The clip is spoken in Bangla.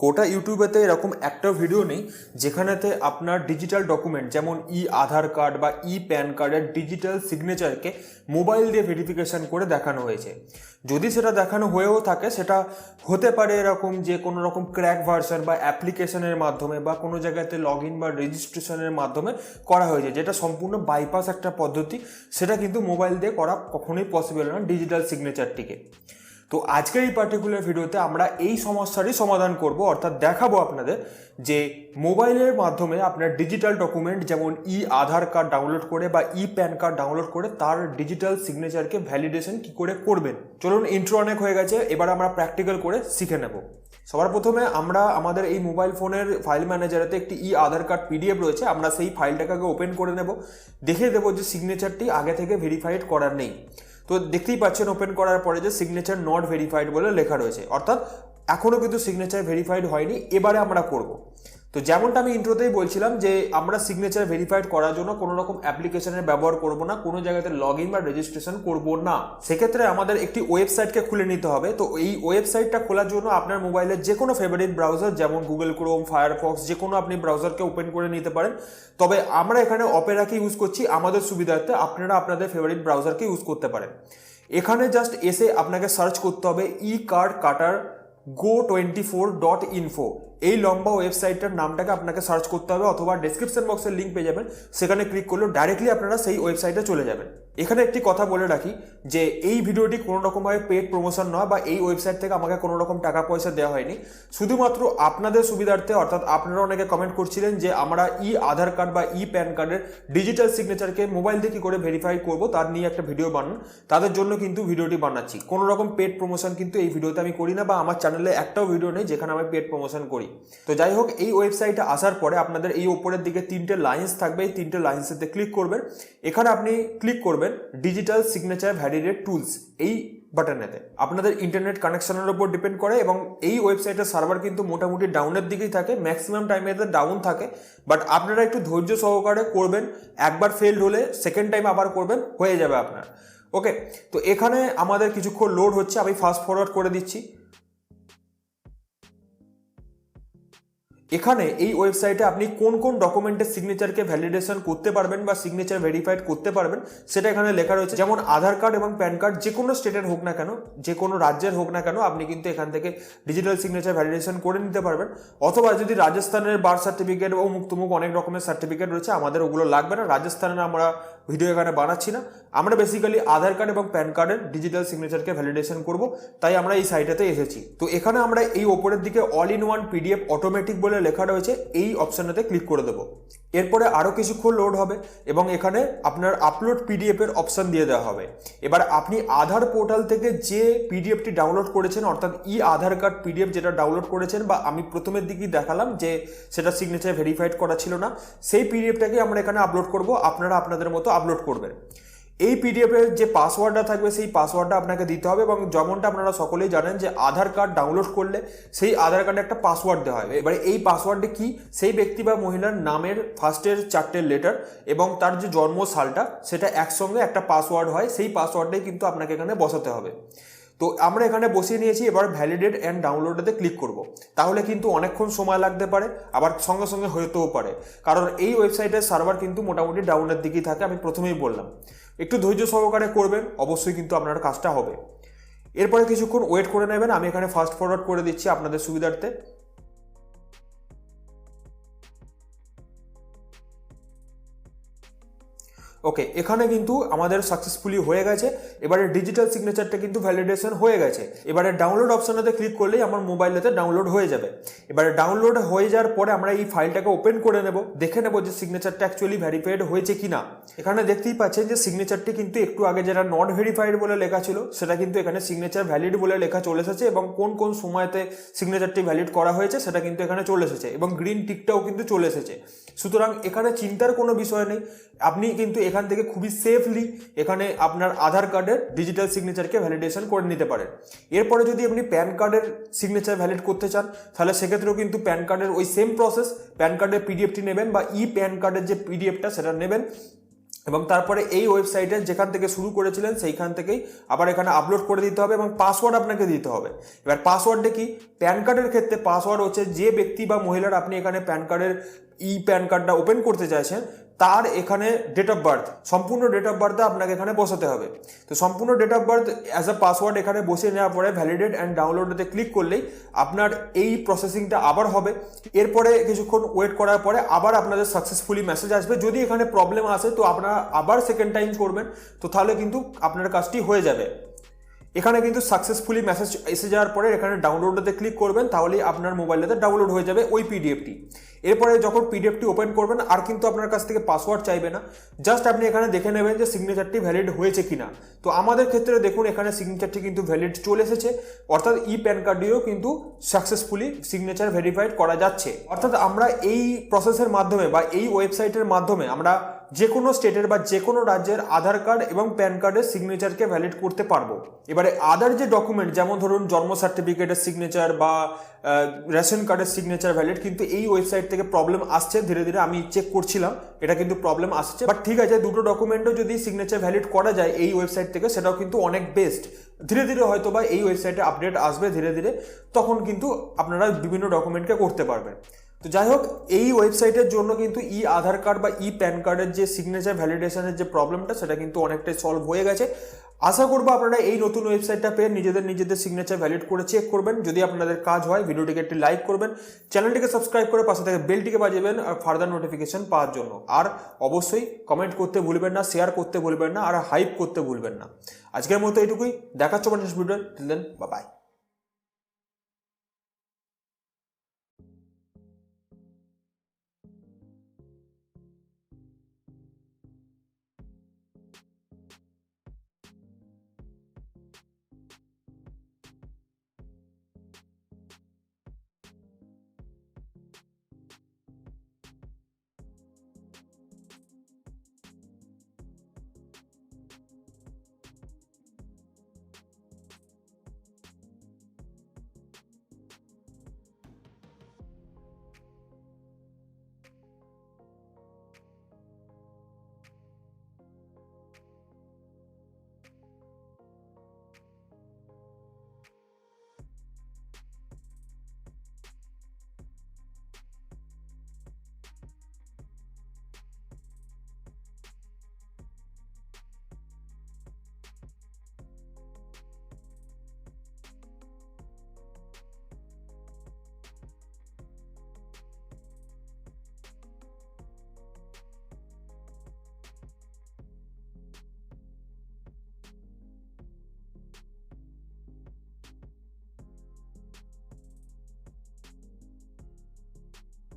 গোটা ইউটিউবেতে এরকম একটা ভিডিও নেই, যেখানেতে আপনার ডিজিটাল ডকুমেন্ট যেমন ই আধার কার্ড বা ই প্যান কার্ডের ডিজিটাল সিগনেচারকে মোবাইল দিয়ে ভেরিফিকেশন করে দেখানো হয়েছে। যদি সেটা দেখানো হয়েও থাকে, সেটা হতে পারে এরকম যে কোনো রকম ক্র্যাক ভার্সন বা অ্যাপ্লিকেশনের মাধ্যমে বা কোনো জায়গাতে লগ ইন বা রেজিস্ট্রেশনের মাধ্যমে করা হয়েছে, যেটা সম্পূর্ণ বাইপাস একটা পদ্ধতি, সেটা কিন্তু মোবাইল দিয়ে করা কখনোই পসিবল না ডিজিটাল সিগনেচারটিকে তো আজকের এই পার্টিকুলার ভিডিওতে আমরা এই সমস্যারই সমাধান করব, অর্থাৎ দেখাবো আপনাদের যে মোবাইলের মাধ্যমে আপনার ডিজিটাল ডকুমেন্ট যেমন ই আধার কার্ড ডাউনলোড করে বা ই প্যান কার্ড ডাউনলোড করে তার ডিজিটাল সিগনেচারকে ভ্যালিডেশন কি করে করবেন। চলুন ইন্ট্রো অনেক হয়ে গেছে, এবার আমরা প্র্যাকটিক্যাল করে শিখে নেব। সবার প্রথমে আমরা আমাদের এই মোবাইল ফোনের ফাইল ম্যানেজারেতে একটি ই আধার কার্ড পিডিএফ রয়েছে, আমরা সেই ফাইলটাকে ওপেন করে নেব দেখে দেবো যে সিগনেচারটি আগে থেকে ভেরিফাইড করার নেই। তো দেখতেই পাচ্ছেন ওপেন করার পরে যে সিগনেচার নট ভেরিফাইড বলে লেখা রয়েছে। অর্থাৎ এখনও কিন্তু সিগনেচার ভেরিফাইড হয়নি, এবারে আমরা করব। তো যেমনটা আমি ইন্ট্রোতেই বলছিলাম যে আমরা সিগনেচার ভেরিফাইড করার জন্য কোনো রকম অ্যাপ্লিকেশনের ব্যবহার করব না, কোনো জায়গাতে লগ ইন বা রেজিস্ট্রেশন করব না। সেক্ষেত্রে আমাদের একটি ওয়েবসাইটকে খুলে নিতে হবে। তো এই ওয়েবসাইটটা খোলার জন্য আপনার মোবাইলের যে কোনো ফেভারিট ব্রাউজার যেমন গুগল ক্রোম ফায়ারফক্স যে কোনো আপনি ব্রাউজারকে ওপেন করে নিতে পারেন। তবে আমরা এখানে অপেরাকে ইউজ করছি আমাদের সুবিধার্থে আপনারা আপনাদের ফেভারিট ব্রাউজারকে ইউজ করতে পারেন। এখানে জাস্ট এসে আপনাকে সার্চ করতে হবে ই কার্ড কাটার go twenty four dot info এই লম্বা ওয়েবসাইটটার নামটাকে আপনাকে সার্চ করতে হবে অথবা ডেসক্রিপশন বক্সের লিঙ্ক পেয়ে যাবেন। সেখানে ক্লিক করলেও ডাইরেক্টলি আপনারা সেই ওয়েবসাইটে চলে যাবেন। এখানে একটি কথা বলে রাখি যে এই ভিডিওটি কোনো রকমভাবে পেড প্রমোশন নয় বা এই ওয়েবসাইট থেকে আমাকে কোনো রকম টাকা পয়সা দেওয়া হয়নি। শুধুমাত্র আপনাদের সুবিধার্থে, অর্থাৎ আপনারা অনেকে কমেন্ট করছিলেন যে আমরা ই আধার কার্ড বা ই প্যান কার্ডের ডিজিটাল সিগনেচারকে মোবাইল দিয়ে কী করে ভেরিফাই করব, তার নিয়ে একটা ভিডিও বানান। তাদের জন্য কিন্তু ভিডিওটি বানাচ্ছি। কোনো রকম পেড প্রমোশন কিন্তু এই ভিডিওতে আমি করি না বা আমার চ্যানেলে একটাও ভিডিও নেই যেখানে আমি পেড প্রমোশন করি। তো যাই হোক এই ওয়েবসাইটে আসার পরে আপনাদের এই ওপরের দিকে তিনটে লাইন্স থাকবে। এই তিনটে লাইন্সেতে ক্লিক করবেন। এখানে আপনি ক্লিক করবেন ডিজিটাল সিগনেচার ভ্যালিডেট টুলস এই বাটনেতে আপনাদের ইন্টারনেট কানেকশনের উপর ডিপেন্ড করে এবং এই ওয়েবসাইটের সার্ভার কিন্তু মোটামুটি ডাউনের দিকেই থাকে। ম্যাক্সিমাম টাইমে এতে ডাউন থাকে। বাট আপনারা একটু ধৈর্য সহকারে করবেন। একবার ফেল হলে সেকেন্ড টাইম আবার করবেন, হয়ে যাবে আপনার। ওকে তো এখানে আমাদের কিছুক্ষণ লোড হচ্ছে। আমি ফাস্ট ফরওয়ার্ড করে দিচ্ছি। এখানে এই ওয়েবসাইটে আপনি কোন কোন ডকুমেন্টের সিগনেচারকে ভ্যালিডেশন করতে পারবেন বা সিগনেচার ভেরিফাইড করতে পারবেন, সেটা এখানে লেখা রয়েছে। যেমন আধার কার্ড এবং প্যান কার্ড যে কোনো স্টেটের হোক না কেন, যে কোনো রাজ্যের হোক না কেন, আপনি কিন্তু এখান থেকে ডিজিটাল সিগনেচার ভ্যালিডেশন করে নিতে পারবেন। অথবা যদি রাজস্থানের বার্থ সার্টিফিকেট ও মুক্তমুখ অনেক রকমের সার্টিফিকেট রয়েছে, আমাদের ওগুলো লাগবে না। রাজস্থানের আমরা ভিডিও এখানে বানাচ্ছি না। আমরা বেসিক্যালি আধার কার্ড এবং প্যান কার্ডের ডিজিটাল সিগনেচারকে ভ্যালিডেশন করব, তাই আমরা এই সাইটেতে এসেছি। তো এখানে আমরা এই ওপরের দিকে all in one PDF automatic বলে লেখা রয়েছে, এই অপশানেতে ক্লিক করে দেবো। এরপরে আরও কিছুক্ষণ লোড হবে এবং এখানে আপনার আপলোড পিডিএফ এর অপশান দিয়ে দেওয়া হবে। এবার আপনি আধার পোর্টাল থেকে যে পিডিএফটি ডাউনলোড করেছেন, অর্থাৎ ই আধার কার্ড পিডিএফ যেটা ডাউনলোড করেছেন বা আমি প্রথমের দিকেই দেখালাম যে সেটা সিগনেচার ভেরিফাইড করা ছিল না, সেই পিডিএফটাকে আমরা এখানে আপলোড করব। আপনারা আপনাদের মতো আপলোড করবেন। এই পিডিএফের যে পাসওয়ার্ডটা থাকবে, সেই পাসওয়ার্ডটা আপনাকে দিতে হবে এবং যেমনটা আপনারা সকলেই জানেন যে আধার কার্ড ডাউনলোড করলে সেই আধার কার্ডে একটা পাসওয়ার্ড দেওয়া হয়। এবারে এই পাসওয়ার্ডে কি? সেই ব্যক্তি বা মহিলার নামের ফার্স্টের চারটে লেটার এবং তার যে জন্ম সালটা সেটা একসঙ্গে একটা পাসওয়ার্ড হয়। সেই পাসওয়ার্ডটাই কিন্তু আপনাকে এখানে বসাতে হবে। তো আমরা এখানে বসিয়ে নিয়েছি, এবার ভ্যালিডেট অ্যান্ড ডাউনলোডেতে ক্লিক করব। তাহলে কিন্তু অনেকক্ষণ সময় লাগতে পারে, আবার সঙ্গে সঙ্গে হতেও পারে। কারণ এই ওয়েবসাইটের সার্ভার কিন্তু মোটামুটি ডাউনের দিকেই থাকে, আমি প্রথমেই বললাম। একটু ধৈর্য সহকারে করবেন, অবশ্যই কিন্তু আপনার কাজটা হবে। এরপরে কিছুক্ষণ ওয়েট করে নেবেন, আমি এখানে ফাস্ট ফরওয়ার্ড করে দিচ্ছি আপনাদের সুবিধার্থে। ওকে এখানে কিন্তু আমাদের সাকসেসফুলি হয়ে গেছে। এবারে ডিজিটাল সিগনেচারটা কিন্তু ভ্যালিডেশন হয়ে গেছে। এবারে ডাউনলোড অপশনেতে ক্লিক করলেই আমার মোবাইলেতে ডাউনলোড হয়ে যাবে। এবারে ডাউনলোড হয়ে যাওয়ার পরে আমরা এই ফাইলটাকে ওপেন করে নেব, দেখে নেব যে সিগনেচারটা অ্যাকচুয়ালি ভেরিফাইড হয়েছে কি না এখানে দেখতেই পাচ্ছেন যে সিগনেচারটি কিন্তু একটু আগে যেটা নট ভেরিফাইড বলে লেখা ছিল, সেটা কিন্তু এখানে সিগনেচার ভ্যালিড বলে লেখা চলে এসেছে এবং কোন কোন সময়তে সিগনেচারটি ভ্যালিড করা হয়েছে সেটা কিন্তু এখানে চলে এসেছে এবং গ্রিন টিকটাও কিন্তু চলে এসেছে। সুতরাং এখানে চিন্তার কোনো বিষয় নেই, আপনি কিন্তু এখান থেকে খুবই সেফলি এখানে আপনার আধার কার্ডের ডিজিটাল সিগনেচারকে ভ্যালিডেশন করে নিতে পারেন। এরপরে যদি আপনি প্যান কার্ডের সিগনেচার ভ্যালিড করতে চান, তাহলে সেক্ষেত্রেও কিন্তু প্যান কার্ডের ওই সেম প্রসেস প্যান কার্ডের পিডিএফটি নেবেন বা ই প্যান কার্ডের যে পিডিএফটা সেটা নেবেন। এবং তারপরে এই ওয়েবসাইটে যেখান থেকে শুরু করেছিলেন সেইখান থেকেই আবার এখানে আপলোড করে দিতে হবে এবং পাসওয়ার্ড আপনাকে দিতে হবে। এবার পাসওয়ার্ডটা কি? প্যান কার্ডের ক্ষেত্রে পাসওয়ার্ড হচ্ছে যে ব্যক্তি বা মহিলার আপনি এখানে প্যান কার্ডের ই প্যান কার্ডটা ওপেন করতে চাইছেন তার এখানে ডেট অফ বার্থ সম্পূর্ণ ডেট অফ বার্থে আপনাকে এখানে বসাতে হবে। তো সম্পূর্ণ date of birth as a password এখানে বসিয়ে নেওয়ার পরে ভ্যালিডেট অ্যান্ড ডাউনলোডেতে ক্লিক করলেই আপনার এই প্রসেসিংটা আবার হবে। এরপরে কিছুক্ষণ ওয়েট করার পরে আবার আপনাদের সাকসেসফুলি মেসেজ আসবে। যদি এখানে প্রবলেম আসে তো আপনারা আবার সেকেন্ড টাইম করবেন, তো তাহলে কিন্তু আপনার কাজটি হয়ে যাবে। এখানে কিন্তু সাকসেসফুলি মেসেজ এসে যাওয়ার পরে এখানে ডাউনলোডেতে ক্লিক করবেন, তাহলেই আপনার মোবাইলেতে ডাউনলোড হয়ে যাবে ওই পিডিএফটি এরপরে যখন পিডিএফটি ওপেন করবেন, আর কিন্তু আপনার কাছ থেকে পাসওয়ার্ড চাইবে না জাস্ট আপনি এখানে দেখে নেবেন যে সিগনেচারটি ভ্যালিড হয়েছে কিনা। তো আমাদের ক্ষেত্রে দেখুন, এখানে সিগনেচারটি কিন্তু ভ্যালিড চলে এসেছে, অর্থাৎ ই প্যান কার্ড দিয়েও কিন্তু সাকসেসফুলি সিগনেচার ভেরিফাইড করা যাচ্ছে। অর্থাৎ আমরা এই প্রসেসের মাধ্যমে বা এই ওয়েবসাইটের মাধ্যমে আমরা যে কোনো স্টেটের বা যে কোনো রাজ্যের আধার কার্ড এবং প্যান কার্ডের সিগনেচারকে ভ্যালিড করতে পারব। এবারে আদার যে ডকুমেন্ট যেমন ধরুন জন্ম সার্টিফিকেটের সিগনেচার বা রেশন কার্ডের সিগনেচার ভ্যালিড কিন্তু এই ওয়েবসাইট থেকে প্রবলেম আসছে, ধীরে ধীরে আমি চেক করছিলাম, এটা কিন্তু প্রবলেম আসছে। বাট ঠিক আছে, দুটো ডকুমেন্টও যদি সিগনেচার ভ্যালিড করা যায় এই ওয়েবসাইট থেকে, সেটাও কিন্তু অনেক বেস্ট ধীরে ধীরে হয়তো বা এই ওয়েবসাইটে আপডেট আসবে ধীরে ধীরে, তখন কিন্তু আপনারা বিভিন্ন ডকুমেন্টকে করতে পারবেন। তো যাই হোক, এই ওয়েবসাইটের জন্য কিন্তু ই আধার কার্ড বা ই প্যান কার্ডের যে সিগনেচার ভ্যালিডেশনের যে প্রবলেমটা সেটা কিন্তু অনেকটাই সলভ হয়ে গেছে। আশা করব আপনারা এই নতুন ওয়েবসাইটটা পেয়ে নিজেদের নিজেদের সিগনেচার ভ্যালিড করে চেক করবেন। যদি আপনাদের কাজ হয়, ভিডিওটিকে একটি লাইক করবেন চ্যানেলটিকে সাবস্ক্রাইব করে পাশে থেকে বেলটিকে বাজাবেন আর ফার্দার নোটিফিকেশন পাওয়ার জন্য। আর অবশ্যই কমেন্ট করতে ভুলবেন না শেয়ার করতে ভুলবেন না, আর হাইপ করতে ভুলবেন না। আজকের মতো এইটুকুই দেখাচ্ছ মানুষ ভিডিও দেন বা বাই